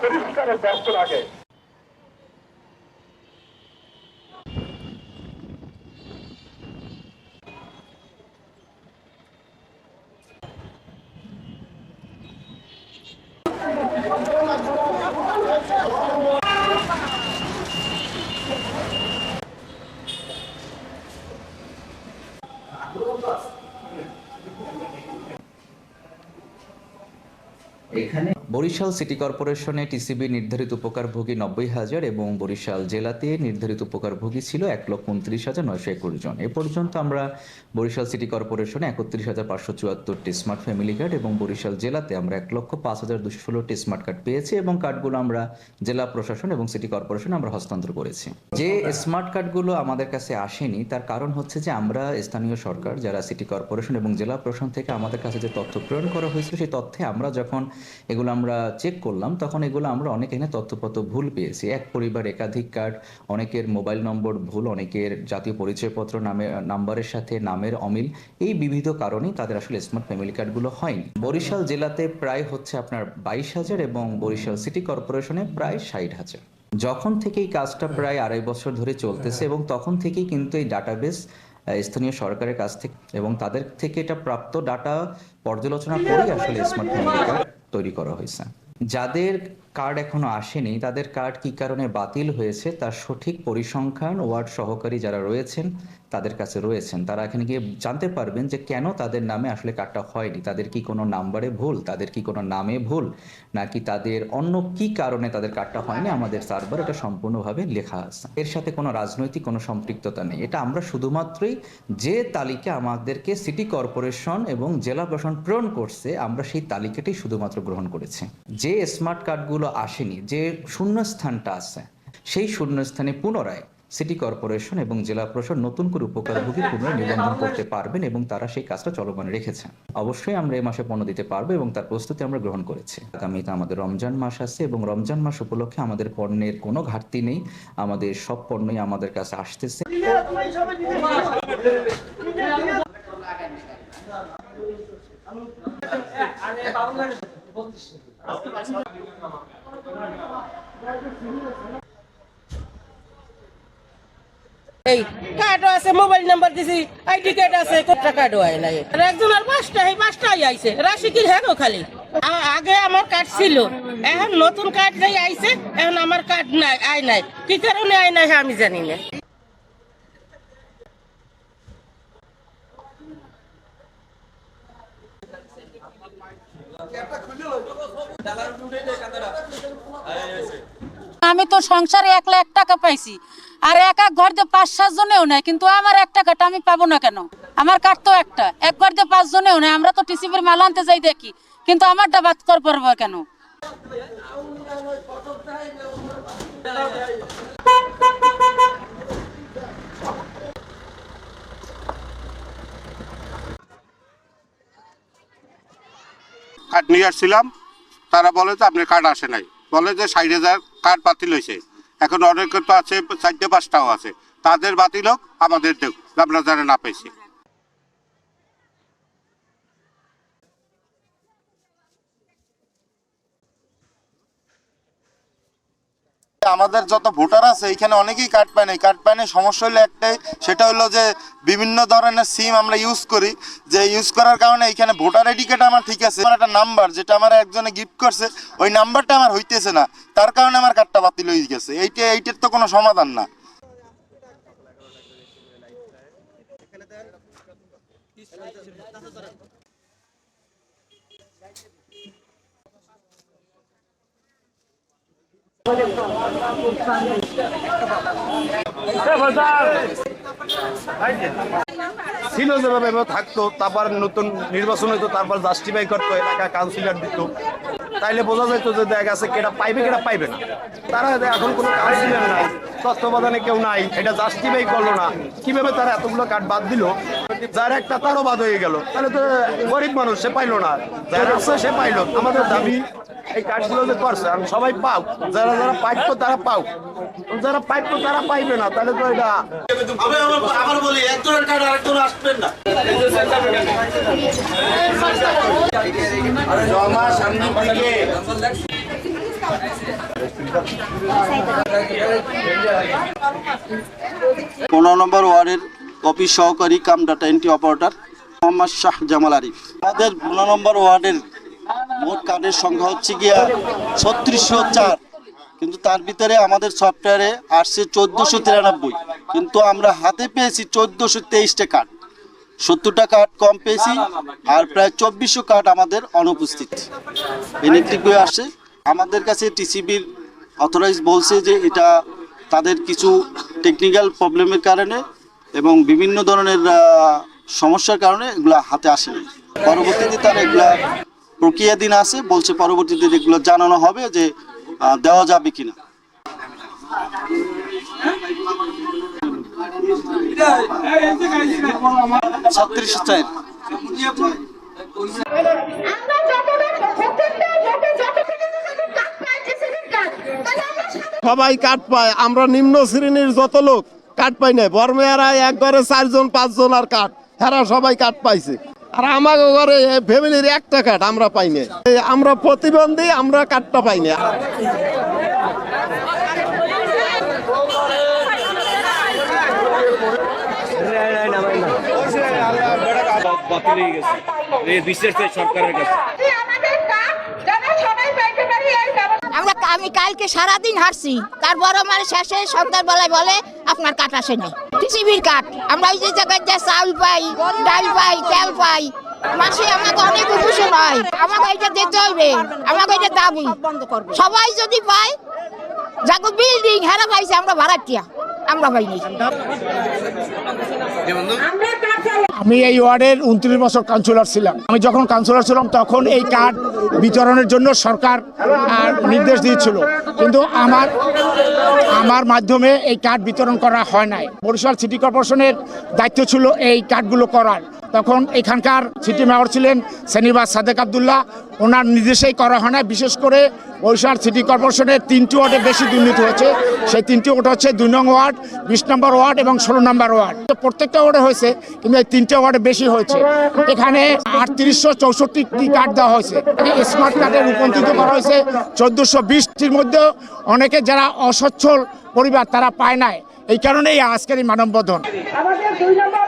পরিষ্কারের ব্যস্ত লাগে। এখানে বরিশাল সিটি কর্পোরেশনে টিসিবি নির্ধারিত উপকারভোগী নব্বই হাজার এবং বরিশাল জেলাতে নির্ধারিত উপকারভোগী ছিল এক লক্ষ উনত্রিশ হাজার নয়শো একুশ জন। এ পর্যন্ত আমরা বরিশাল সিটি কর্পোরেশনে একত্রিশ হাজার পাঁচশো চুয়াত্তরটি স্মার্ট ফ্যামিলি কার্ড এবং বরিশাল জেলাতে আমরা এক লক্ষ পাঁচ হাজার দুশো ষোলোটি স্মার্ট কার্ড পেয়েছি এবং কার্ডগুলো আমরা জেলা প্রশাসন এবং সিটি কর্পোরেশন আমরা হস্তান্তর করেছি। যে স্মার্ট কার্ডগুলো আমাদের কাছে আসেনি, তার কারণ হচ্ছে যে আমরা স্থানীয় সরকার, যারা সিটি কর্পোরেশন এবং জেলা প্রশাসন থেকে আমাদের কাছে যে তথ্য প্রেরণ করা হয়েছিল সেই তথ্যে আমরা যখন এগুলো আমরা চেক করলাম, তখন এগুলো আমরা অনেক এখানে তথ্যপত্র ভুল পেয়েছি। এক পরিবার একাধিক কার্ড অনেকের মোবাইল নম্বর ভুল, অনেকের জাতীয় পরিচয়পত্র নামে নাম্বারের সাথে নামের অমিল। এই বিবিধ কারণেই তাদের আসলে স্মার্ট ফ্যামিলি কার্ডগুলো হয়নি। বরিশাল জেলাতে প্রায় হচ্ছে আপনার বাইশ হাজার এবং বরিশাল সিটি কর্পোরেশনে প্রায় ষাট হাজার। যখন থেকে এই কাজটা প্রায় আড়াই বছর ধরে চলতেছে এবং তখন থেকেই কিন্তু এই ডাটাবেস স্থানীয় সরকারের কাছ থেকে এবং তাদের থেকে এটা প্রাপ্ত ডাটা পর্যালোচনা করে আসলে স্মার্ট ফোন কার্ড তৈরি করা হয়েছে। যাদের কার্ড এখনও আসেনি, তাদের কার্ড কি কারণে বাতিল হয়েছে, তার সঠিক পরিসংখ্যান ওয়ার্ড সহকারী যারা রয়েছেন তাদের কাছে রয়েছেন। তারা এখানে গিয়ে জানতে পারবেন যে কেন তাদের নামে আসলে কার্ডটা হয়নি। তাদের কি কোনো নাম্বারে ভুল? তাদের কি কোনো নামে ভুল? নাকি তাদের অন্য কি কারণে তাদের কার্ডটা হয়নি? আমাদের সার্ভার এটা সম্পূর্ণভাবে লেখা আছে। এর সাথে কোনো রাজনৈতিক, কোনো সম্পৃক্ততা নেই। এটা আমরা শুধুমাত্রই যে তালিকা আমাদেরকে সিটি কর্পোরেশন এবং জেলা প্রশাসন প্রেরণ করছে, আমরা সেই তালিকাটি শুধুমাত্র গ্রহণ করেছি। যে স্মার্ট কার্ডগুলো আসেনি, যে শূন্যস্থানটা আছে, সেই শূন্যস্থানে পুনরায় সিটি কর্পোরেশন এবং জেলা প্রশাসন নতুন করে উপকারভোগী পুনরায় নিবন্ধন করতে পারবেন এবং তারা সেই কাজটা চলমান রেখেছেন। অবশ্যই আমরা এই মাসে পণ্য দিতে পারব এবং তার প্রস্তুতি আমরা গ্রহণ করেছি। আগামীতে আমাদের রমজান মাস আছে এবং রমজান মাস উপলক্ষে আমাদের পণ্যের কোনো ঘাটতি নেই। আমাদের সব পণ্যই আমাদের কাছে আসতেছে। এই কার্ডও আছে মোবাইল নাম্বার দিছি আইডি কার্ড আছে কোটা কার্ডও আয় নাই? আর একজনের পাঁচটা, এই পাঁচটাই আইছে রাশি কি হ্যাঁ খালি আগে আমার কার্ড ছিল, এখন নতুন কার্ড নেই আইছে, এখন আমার কার্ড নাই, আয় নাই। কি কারণে আয় নাই আমি জানি না। আমি তো সংসারে এক লাখ টাকা পাইছি। আর এক এক ঘর দিয়ে পাঁচ, সাত জনেও নেয় কিন্তু আমার এক টাকাটা আমি পাবো না কেন? আমার কার্ড তো একটা, এক ঘর দিয়ে পাঁচ জনেও নেয় আমরা তো টিসিবির মাল আনতে যাই দেখি, কিন্তু আমারটা বাদ কর পারব কেন? কার্ড নিয়ে আসছিলাম, তারা বলে যে আপনি কার্ড আসে নাই। বলে যে ষাট হাজার কার্ড বাতিল হয়েছে এখন অনেকে তো আছে, চারটে পাঁচটাও আছে। তাদের বাতিল হোক, আমাদের দেখ, আমরা যারা না পেয়েছি আমাদের যত ভোটার আছে এখানে অনেকেই কার্ড পায় নাই। কার্ড পায় না সমস্যা হলো একটাই, সেটা হলো যে বিভিন্ন ধরনের সিম আমরা ইউজ করি। যে ইউজ করার কারণে এখানে ভোটার আইডি কার্ড আমার ঠিক আছে। আমার একটা নাম্বার যেটা আমার একজনে গিফট করছে, ওই নাম্বারটা আমার হইতেছে না। তার কারণে আমার কার্ডটা বাতিল হয়ে গেছে। এইটা, এইটার তো কোনো সমাধান না। ছিল যেভাবে থাকতো। তারপর নতুন নির্বাচন হইতো তারপর জাস্টিফাই করতো এলাকা কাউন্সিলর দিত। তাইলে বোঝা যেত যে দেখা গেছে কেটা পাইবে কেটা পাইবে না। তারা এখন কোনো কাউন্সিলর নাই তত্ত্বাবধানে কেউ নাই। এটা জাস্টিফাই করল না? কীভাবে তারা এতগুলো কার্ড বাদ দিল? যার একটা তারও বাদ হয়ে গেল। তাহলে তো গরিব মানুষ সে পাইলো না। যার আছে সে পাইলো। আমাদের দাবি এই কার্ডগুলো যে করছে আমি সবাই পাও। যারা যারা পাইতো তারা পাও। যারা পাইতো তারা পাইবে না। তাহলে তো এটা জমা সামনের দিকে পনেরো নম্বর ওয়ার্ডের অফিস সহকারী cum data entry operator Mohammad Shah Jamal Arif. আমাদের পনেরো নম্বর ওয়ার্ডের মোট কার্ডের সংখ্যা হচ্ছে গিয়া ছত্রিশশো চার। কিন্তু তার ভিতরে আমাদের সফটওয়্যারে আসছে চোদ্দোশো কিন্তু আমরা হাতে পেয়েছি চোদ্দোশো তেইশটা কার্ড। সত্তরটা কার্ড কম পেয়েছি আর প্রায় চব্বিশশো কার্ড আমাদের অনুপস্থিত। ইনেকটিভ হয়ে আসছে আমাদের কাছে টিসিবির অথরাইজ বলছে যে এটা তাদের কিছু টেকনিক্যাল প্রবলেমের কারণে এবং বিভিন্ন ধরনের সমস্যার কারণে এগুলো হাতে আসেনি। পরবর্তীতে তারা এগুলা প্রক্রিয়াধীন আছে বলছে পরবর্তীতে এগুলো জানানো হবে যে দেওয়া যাবে কিনা। সবাই কাঠ পায়। আমরা নিম্ন শ্রেণির যত লোক কাঠ পাই নাই। বর্মেয়ারা এক ঘরে চারজন পাঁচজন আর কাঠ। হেরা সবাই কাঠ পাইছে। আর আমার ঘরে ফ্যামিলির একটা কাঠ আমরা পাই নাই। আমরা প্রতিবন্ধী আমরা কাঠটা পাই না আমাদের কাজ যেন সবাই পাইতে পারি এই ব্যবস্থা আমরা আমি কালকে সারাদিন হাঁটছি তারপর আমার শেষে সন্ধ্যাবেলায় বলে আপনার কাঠ আসে নাই। টিসিবির কাঠ। আমরা ওই যে জায়গায় যা চাউল পাই ডাল পাই তেল পাই মাসে আমাকে অনেক উপোষণ হয়। আমাকে এটা দিতে হইবে আমাকে এটা দাবি। সবাই যদি পায় যাকে বিল্ডিং হেরা পাইছে আমরা ভাড়াটিয়া। আমরা পাইনি। আমি এই ওয়ার্ডের উনত্রিশ বছর কাউন্সিলর ছিলাম। আমি যখন কাউন্সিলর ছিলাম, তখন এই কার্ড বিতরণের জন্য সরকার নির্দেশ দিয়েছিল। কিন্তু আমার আমার মাধ্যমে এই কার্ড বিতরণ করা হয় নাই। বরিশাল সিটি কর্পোরেশনের দায়িত্ব ছিল এই কার্ডগুলো করার। তখন এখানকার সিটি মেয়র ছিলেন সেনিবাস সাদেক আবদুল্লাহ। ওনার নির্দেশেই করা হয় না বিশেষ করে বরিশাল সিটি কর্পোরেশনের তিনটি ওয়ার্ডে বেশি দুর্নীতি হয়েছে। সেই তিনটি ওয়ার্ড হচ্ছে দুই নং ওয়ার্ড, বিশ নম্বর ওয়ার্ড এবং ষোলো নম্বর ওয়ার্ড। প্রত্যেকটা ওয়ার্ডে হয়েছে, কিন্তু এই তিনটে ওয়ার্ডে বেশি হয়েছে। এখানে আটত্রিশশো চৌষট্টি কার্ড দেওয়া হয়েছে? স্মার্ট কার্ডে রূপান্তরিত করা হয়েছে। চোদ্দোশো বিশটির মধ্যে অনেকে যারা অসচ্ছল পরিবার, তারা পায় নাই। এই কারণেই আজকের এই মানববন্ধন। আমাদের দুই নম্বর